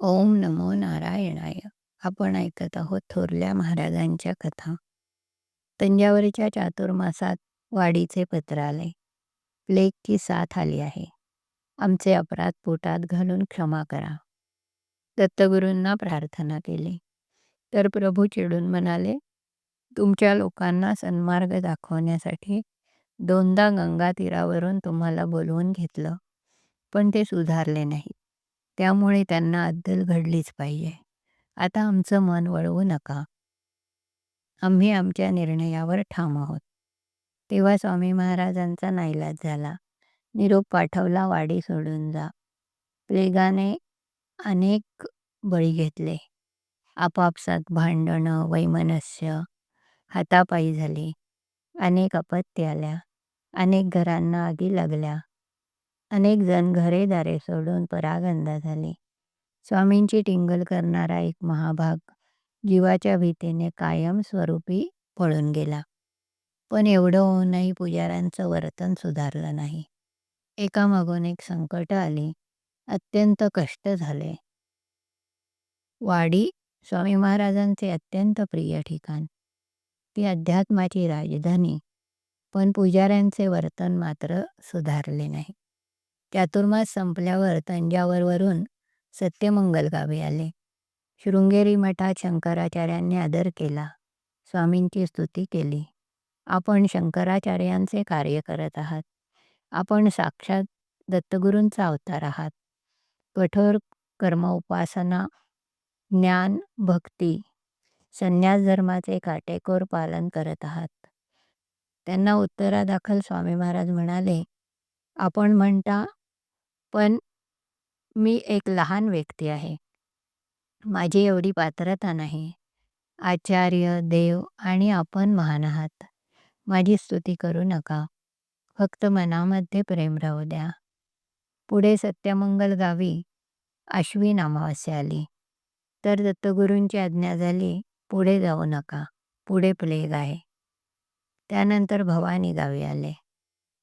ओम नमो नारायणाय. आपण ऐकत आहोत थोरल्या महाराजांच्या कथा. तंजावरच्या चातुर्मासात वाडीचे पत्र आले प्लेगची साथ आली आहे. आमचे अपराध पोटात घालून क्षमा करा. दत्तगुरूंना प्रार्थना केली. तर प्रभू चिडून म्हणाले तुमच्या लोकांना सन्मार्ग दाखवण्यासाठी दोनदा गंगा तीरावरून तुम्हाला बोलवून घेतलं पण ते सुधारले नाहीत. त्यामुळे त्यांना अद्दल घडलीच पाहिजे. आता आमचं मन वळवू नका. आम्ही आमच्या निर्णयावर ठाम आहोत. तेव्हा स्वामी महाराजांचा नाईलाज झाला. निरोप पाठवला वाडी सोडून जा. प्लेगाने अनेक बळी घेतले. आपापसात भांडणं वैमनस्य हातापायी झाली. अनेक अपत्य आल्या. अनेक घरांना आगी लागल्या. अनेक जण घरेदारे सोडून परागंदा झाले. स्वामींची टिंगल करणारा एक महाभाग जीवाच्या भीतीने कायमस्वरूपी पळून गेला. पण एवढं होऊनही पुजाऱ्यांचं वर्तन सुधारलं नाही. एकामागून एक संकट आली. अत्यंत कष्ट झाले. वाडी स्वामी महाराजांचे अत्यंत प्रिय ठिकाण. ती अध्यात्माची राजधानी. पण पुजाऱ्यांचे वर्तन मात्र सुधारले नाही. चातुर्मास संपल्यावर तंजावरवरून सत्यमंगल गावी आले. शृंगेरी मठात शंकराचार्यांनी आदर केला. स्वामींची स्तुती केली. आपण शंकराचार्यांचे कार्य करत आहात. आपण साक्षात दत्तगुरूंचा अवतार आहात. कठोर कर्म उपासना ज्ञान भक्ती संन्यास धर्माचे काटेकोर पालन करत आहात. त्यांना उत्तरादाखल स्वामी महाराज म्हणाले आपण म्हणता पण मी एक लहान व्यक्ती आहे. माझी एवढी पात्रता नाही. आचार्य देव आणि आपण महान आहात. माझी स्तुती करू नका. फक्त मनामध्ये प्रेम राहू द्या. पुढे सत्यमंगल गावी आश्विन अमावस्या आली. तर दत्तगुरूंची आज्ञा झाली पुढे जाऊ नका. पुढे प्लेग आहे. त्यानंतर भवानी गावी आले.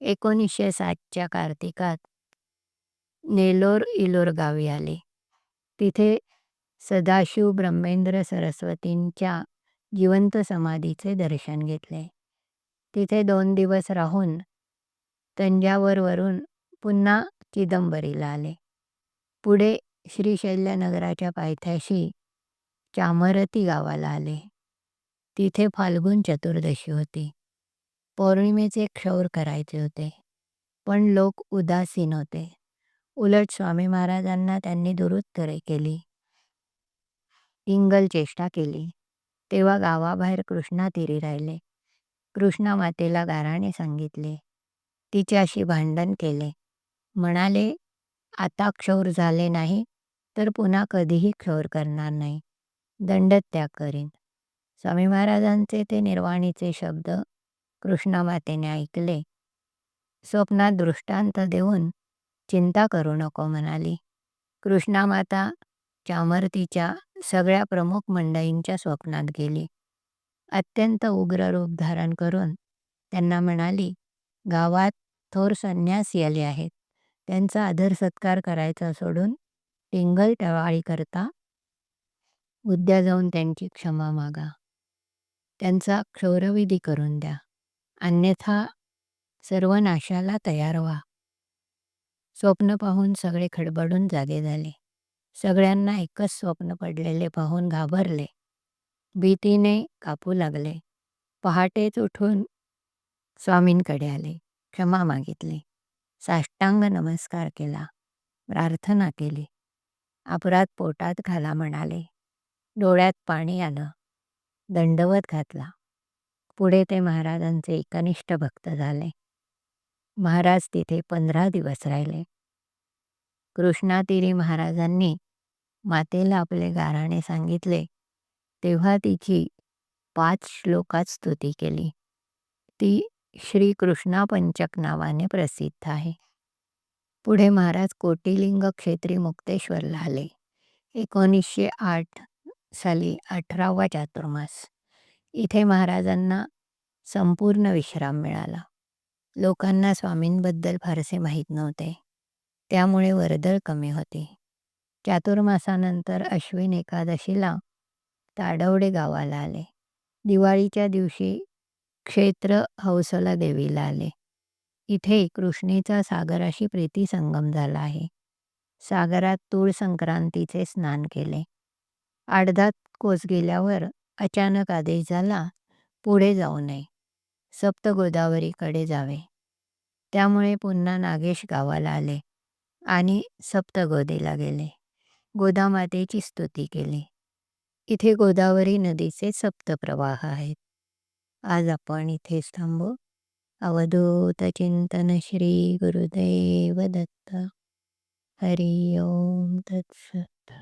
एकोणीसशे सातच्या कार्तिकात नेलोर इलोर गावी आले. तिथे सदाशिव ब्रह्मेंद्र सरस्वतींच्या जिवंत समाधीचे दर्शन घेतले. तिथे दोन दिवस राहून तंजावरवरून पुन्हा चिदंबरीला आले. पुढे श्रीशैल्यनगराच्या पायथ्याशी चामरती गावाला आले. तिथे फाल्गुन चतुर्दशी होती. पौर्णिमेचे क्षौर करायचे होते. पण लोक उदासीन होते. उलट स्वामी महाराजांना त्यांनी दुरुत्तरे केली. टिंगल चेष्टा केली. तेव्हा गावाबाहेर कृष्णा तिरी राहिले. कृष्णा मातेला गाराणे सांगितले. तिच्याशी भांडण केले. म्हणाले आता क्षौर झाले नाही तर पुन्हा कधीही क्षौर करणार नाही. दंडत्याग करीन. स्वामी महाराजांचे ते निर्वाणीचे शब्द कृष्णा मातेने ऐकले. स्वप्नात दृष्टांत देऊन चिंता करू नको म्हणाली. कृष्णामाता चामर्तीच्या सगळ्या प्रमुख मंडळींच्या स्वप्नात गेली. अत्यंत उग्र रूप धारण करून त्यांना म्हणाली गावात थोर संन्यासी आले आहेत. त्यांचा आदर सत्कार करायचा सोडून टिंगल टवाळी करता उद्या जाऊन त्यांची क्षमा मागा. त्यांचा क्षौरविधी करून द्या. अन्यथा सर्व नाशाला तयार व्हा. स्वप्न पाहून सगळे खडबडून जागे झाले. सगळ्यांना एकच स्वप्न पडलेले पाहून घाबरले. भीतीने कापू लागले. पहाटेच उठून स्वामींकडे आले. क्षमा मागितली. साष्टांग नमस्कार केला. प्रार्थना केली. अपराध पोटात घाला म्हणाले. डोळ्यात पाणी आलं. दंडवत घातला. पुढे ते महाराजांचे एकनिष्ठ भक्त झाले. महाराज तिथे पंधरा दिवस राहिले. कृष्णातिरी महाराजांनी मातेला आपले गाराणे सांगितले. तेव्हा तिची पाच श्लोकात स्तुती केली. ती श्री कृष्णा पंचक नावाने प्रसिद्ध आहे. पुढे महाराज कोटिलिंग क्षेत्री मुक्तेश्वरला आले. एकोणीसशे आठ साली अठरावा चातुर्मास. इथे महाराजांना संपूर्ण विश्राम मिळाला. लोकांना स्वामींबद्दल फारसे माहीत नव्हते. त्यामुळे वर्दळ कमी होती. चातुर्मासानंतर अश्विन एकादशीला ताडवडे गावाला आले. दिवाळीच्या दिवशी क्षेत्र हौसला देवीला आले. इथे कृष्णेचा सागराशी प्रीती संगम झाला आहे. सागरात तूळ संक्रांतीचे स्नान केले. अर्धात कोस गेल्यावर अचानक आदेश झाला पुढे जाऊ नये. सप्त गोदावरीकडे जावे. त्यामुळे पुन्हा नागेश गावाला आले आणि सप्तगोदेला गेले. गोदामातेची स्तुती केली. इथे गोदावरी नदीचे सप्तप्रवाह आहेत. आज आपण इथेच थांबू. अवधूत चिंतन श्री गुरुदेव दत्त. हरि ओम तत्सत.